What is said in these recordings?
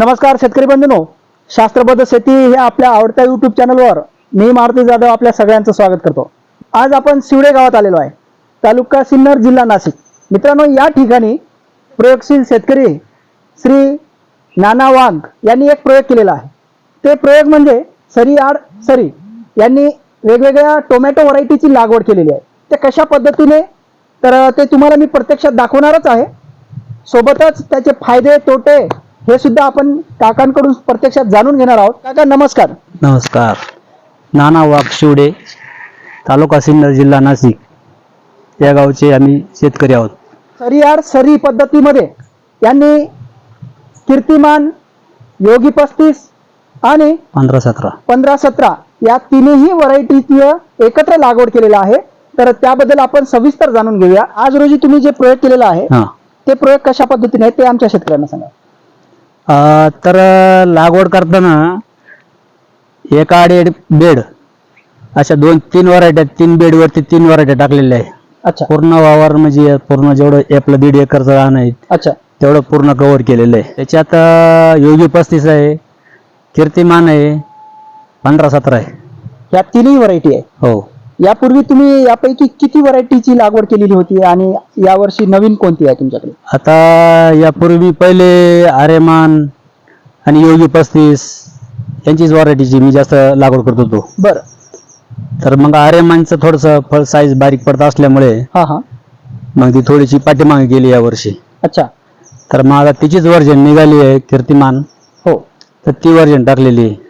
नमस्कार शेतकरी बंधूनो. शास्त्रबद्ध शेती हे आपल्या आवडत्या युट्यूब चॅनलवर मी मारुती जाधव आपल्या सगळ्यांचं स्वागत करतो. आज आपण शिवडे गावात आलेलो आहे. तालुका सिन्नर जिल्हा नाशिक. मित्रांनो या ठिकाणी प्रयोगशील शेतकरी श्री नाना वाघ यांनी एक प्रयोग केलेला आहे. ते प्रयोग म्हणजे सरी आड सरी यांनी वेगवेगळ्या टोमॅटो व्हरायटीची लागवड केलेली आहे. ते कशा पद्धतीने? तर ते तुम्हाला मी प्रत्यक्षात दाखवणारच आहे. सोबतच त्याचे फायदे तोटे हे सुद्धा आपण काकांकडून प्रत्यक्षात जाणून घेणार आहोत. काका नमस्कार. नमस्कार. नाना वाघ शिवडे तालुका सिन्नर जिल्हा नाशिक. या गावचे आम्ही शेतकरी आहोत. सरियाड सरी पद्धतीमध्ये यांनी कीर्तिमान योगी पस्तीस आणि पंधरा सतरा. पंधरा सतरा या तिन्ही व्हरायटीची एकत्र लागवड केलेला आहे. तर त्याबद्दल आपण सविस्तर जाणून घेऊया. आज रोजी तुम्ही जे प्रयोग केलेला आहे हां. ते प्रयोग कशा पद्धतीने आहे ते आमच्या शेतकऱ्यांना सांगा. तर लागवड करताना एका आडे बेड अशा दोन तीन व्हरायट्या तीन बेडवरती तीन व्हरायट्या टाकलेल्या आहे. अच्छा. पूर्ण वावर म्हणजे पूर्ण जेवढं आपलं दीड एकरचं रान आहे अच्छा. तेवढं पूर्ण कव्हर केलेलं आहे. त्याच्यात योगी पस्तीस आहे कीर्तिमान आहे पंधरा सतरा आहे. या तिन्ही व्हरायटी आहे? हो. यापूर्वी तुम्ही यापैकी किती व्हरायटीची लागवड केलेली होती आणि यावर्षी नवीन कोणती आहे तुमच्याकडे? आता यापूर्वी पहिले आर्यमान आणि योगी पस्तीस यांचीच व्हरायटीची मी जास्त लागवड करत होतो. बरं. तर मग आर्यमानचं थोडंसं फळ साईज बारीक पडत असल्यामुळे हा हा. मग ती थोडीशी पाठीमागे गेली यावर्षी. अच्छा. तर मग आता तिचीच वर्जन निघाली आहे कीर्तिमान. हो. तर ती वर्जन टाकलेली आहे.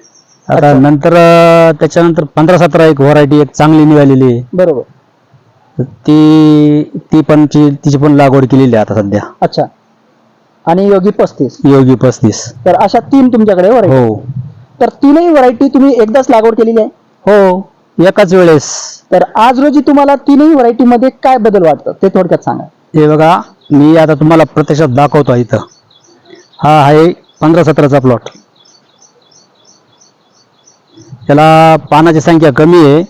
आता. नंतर अं, त्याच्यानंतर पंधरा सतरा एक व्हरायटी एक चांगली निघालेली आहे. बरोबर. तर ती ती पण ची- तिची पण लागवड केलेली आहे आता सध्या. अच्छा. आणि योगी पस्तीस. योगी पस्तीस. तर अशा तीन तुमच्याकडे व्हरायटी हो. तर तीनही व्हरायटी तुम्ही एकदाच लागवड केलेली आहे? हो. एकाच वेळेस. तर आज रोजी तुम्हाला तीनही व्हरायटी मध्ये काय बदल वाटतं? ते थोडक्यात सांगा. हे बघा मी आता तुम्हाला प्रत्यक्षात दाखवतो इथं. हा आहे पंधरा सतराचा प्लॉट त्याला पानाची संख्या कमी आहे.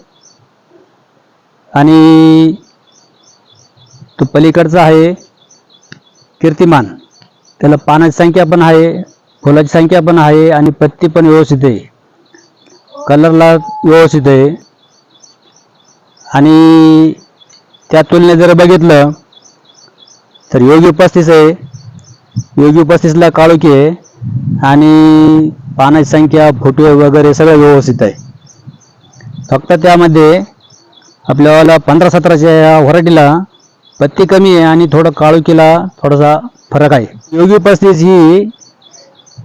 आणि तो पलीकडचा आहे कीर्तिमान. त्याला पानाची संख्या पण आहे फुलाची संख्या पण आहे आणि पत्ती पण व्यवस्थित आहे. कलरला व्यवस्थित आहे. आणि त्या तुलनेत जर बघितलं तर योगी पस्तीस आहे. योगी पस्तीसला काळोखी आहे. आणि पानाची संख्या फुटवे वगैरे सगळं व्यवस्थित आहे. फक्त त्यामध्ये आपल्याला पंधरा सतराच्या व्हरायटीला पत्ती कमी आहे आणि थोडं काळुकीला थोडासा फरक आहे. योगी पस्तीस ही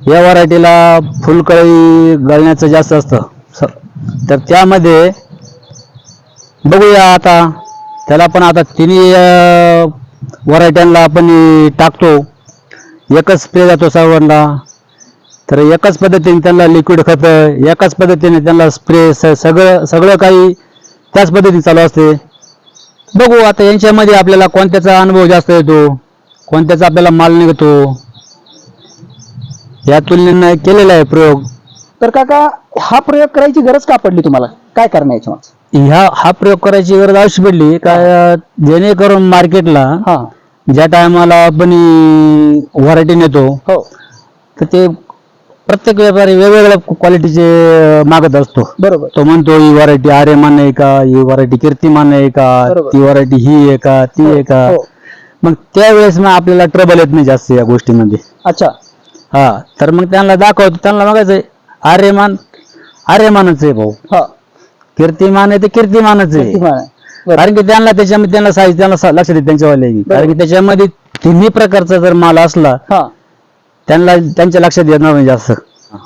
या व्हरायटीला फुलकळी गळण्याचं जास्त असतं. तर त्यामध्ये बघूया आता. त्याला पण आता तिन्ही व्हरायट्यांना आपण टाकतो. एकच स्प्रे जातो सर्वांना. तर एकाच पद्धतीने त्यांना लिक्विड खत एकाच पद्धतीने त्यांना स्प्रे सगळं सगळं काही त्याच पद्धतीने चालू असते. बघू आता यांच्यामध्ये आपल्याला कोणत्याचा अनुभव जास्त येतो कोणत्याचा आपल्याला माल निघतो या तुलनेनं केलेला आहे प्रयोग. तर काका हा प्रयोग करायची गरज का पडली तुम्हाला? काय करण्याची मग ह्या हा प्रयोग करायची गरज अवश्य पडली का जेणेकरून मार्केटला हा. ज्या टायमाला आपण व्हरायटी नेतो हो. तर ते प्रत्येक व्यापारी वेगवेगळ्या क्वालिटीचे मागत असतो बरोबर. तो म्हणतो ही व्हरायटी आर्यमान आहे का? ही व्हरायटी कीर्तिमान आहे का? बरोबर. ती व्हरायटी ही आहे का? ती आहे का? हो. मग त्यावेळेस मग आपल्याला ट्रबल येत नाही जास्त या गोष्टीमध्ये. अच्छा. हा तर मग त्यांना दाखवतो. त्यांना बघायचंय आर्यमान आर्यमानच आहे भाऊ. हा. कीर्तिमान आहे ते कीर्तिमानच आहे. कारण की त्यांना त्याच्यामध्ये त्यांना साईज त्यांना सा- लक्ष देत त्यांच्यावाले. कारण की त्याच्यामध्ये तिन्ही प्रकारचा जर माल असला हा. त्यांना त्यांच्या लक्षात येणार नाही जास्त.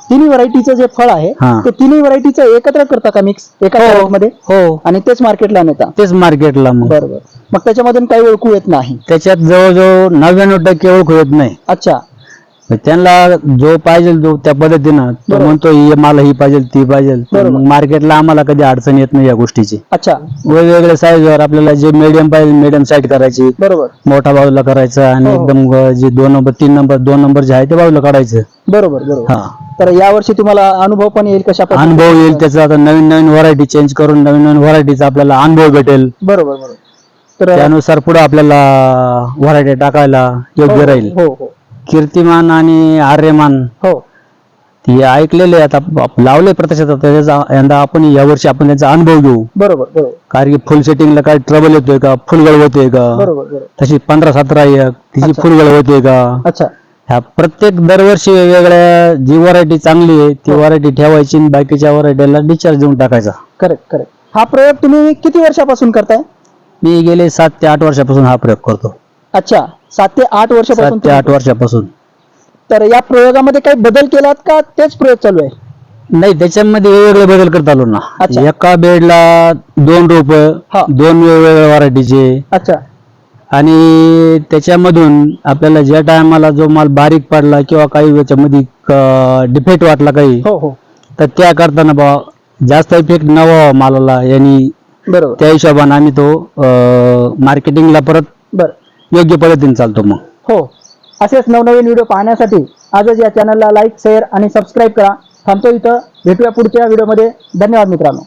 तिन्ही व्हरायटीचं जे फळ आहे हा. ते तिन्ही व्हरायटीचं एकत्र करता का मिक्स एका हो. मध्ये? हो. आणि तेच मार्केटला नेता? तेच मार्केटला मग. बरोबर मग त्याच्यामधून काही ओळखू येत नाही. त्याच्यात जवळजवळ नव्याण्णव टक्के ओळख होत नाही. अच्छा. त्यांना जो पाहिजे जो त्या पद्धतीनं. तो बरोबर. म्हणतो ही मला ही पाहिजे ती पाहिजे. तर बरोबर. मग मार्केटला आम्हाला कधी अडचण येत नाही या गोष्टीची. अच्छा. वेगवेगळ्या साईजवर आपल्याला जे मीडियम पाहिजे मीडियम साईज करायची. बरोबर. मोठा बाजूला करायचा आणि हो. एकदम जे दोन नंबर तीन नंबर दोन नंबर जे आहे ते बाजूला काढायचं. बरोबर बरोबर. हा. तर यावर्षी तुम्हाला अनुभव पण येईल कशा पद्धतीने? अनुभव येईल त्याचा आता नवीन नवीन व्हरायटी चेंज करून नवीन नवीन व्हरायटीचा आपल्याला अनुभव भेटेल. बरोबर बरोबर. तर त्यानुसार पुढे आपल्याला व्हरायटी टाकायला योग्य हो, राहील. हो हो. कीर्तिमान आणि आर्यमान. हो. ते ऐकलेले आता आप- लावले प्रत्यक्षात. आता त्याचा यंदा आपण यावर्षी आपण त्याचा अनुभव घेऊ. बरोबर बरोबर. कारण की फुल सेटिंगला काय ट्रबल येतोय का? फुलगळ होतोय का? बरोबर बरोबर. तशी पंधरा सतरा एक तिची अच्छा. फुलगळ होते का? अच्छा. ह्या प्रत्येक दरवर्षी वेगवेगळ्या जी व्हरायटी चांगली आहे ती हो. व्हरायटी ठेवायची आणि बाकीच्या व्हरायटीला डिस्चार्ज देऊन टाकायचा. करेक्ट करेक्ट हा प्रयोग तुम्ही किती वर्षापासून करताय? मी गेले सात ते आठ वर्षापासून हा प्रयोग करतो. अच्छा सात ते आठ वर्षापासून सात ते आठ वर्षापासून. तर या प्रयोगामध्ये काही बदल केलात का? तेच प्रयोग चालू आहे. नाही त्याच्यामध्ये वेगवेगळे बदल करता आलो ना. अच्छा. एका बेडला दोन रोप हा. दोन वेगवेगळ्या व्हरायटीचे. अच्छा. आणि त्याच्यामधून आपल्याला ज्या टायमाला जो माल बारीक पडला किंवा काही याच्यामध्ये डिफेक्ट वाटला काही हो हो. तर त्या करताना बा जास्त इफेक्ट न व्हावा मालाला यांनी बरोबर. त्या हिशोबाने आम्ही तो मार्केटिंगला परत बर. योग्य पद्धतीने चालतो मग. हो. असेच नवनवीन व्हिडिओ पाहण्यासाठी आजच या चॅनलला लाईक शेअर आणि सबस्क्राईब करा. थांबतो इथं. भेटूया पुढच्या व्हिडिओमध्ये धन्यवाद मित्रांनो.